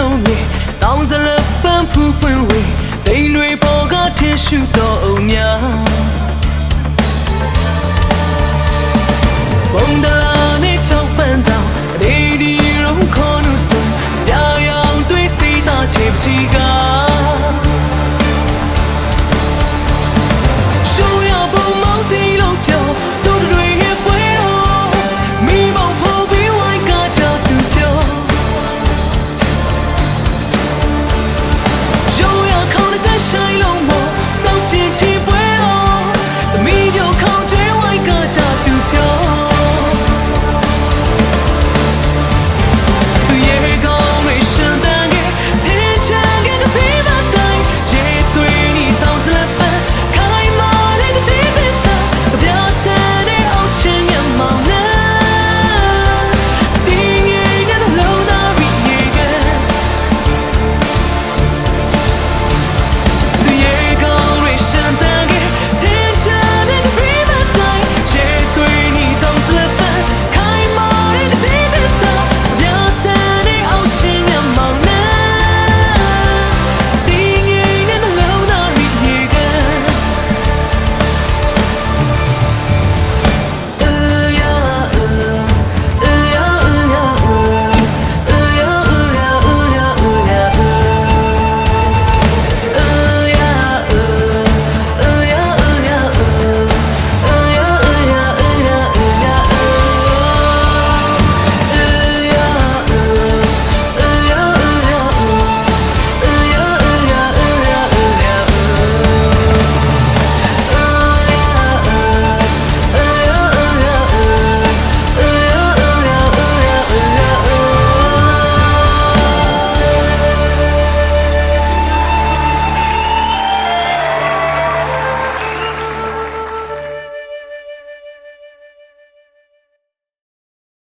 လုံးမြေတောင်းစလပန်းဖူးပွင့်ဝေ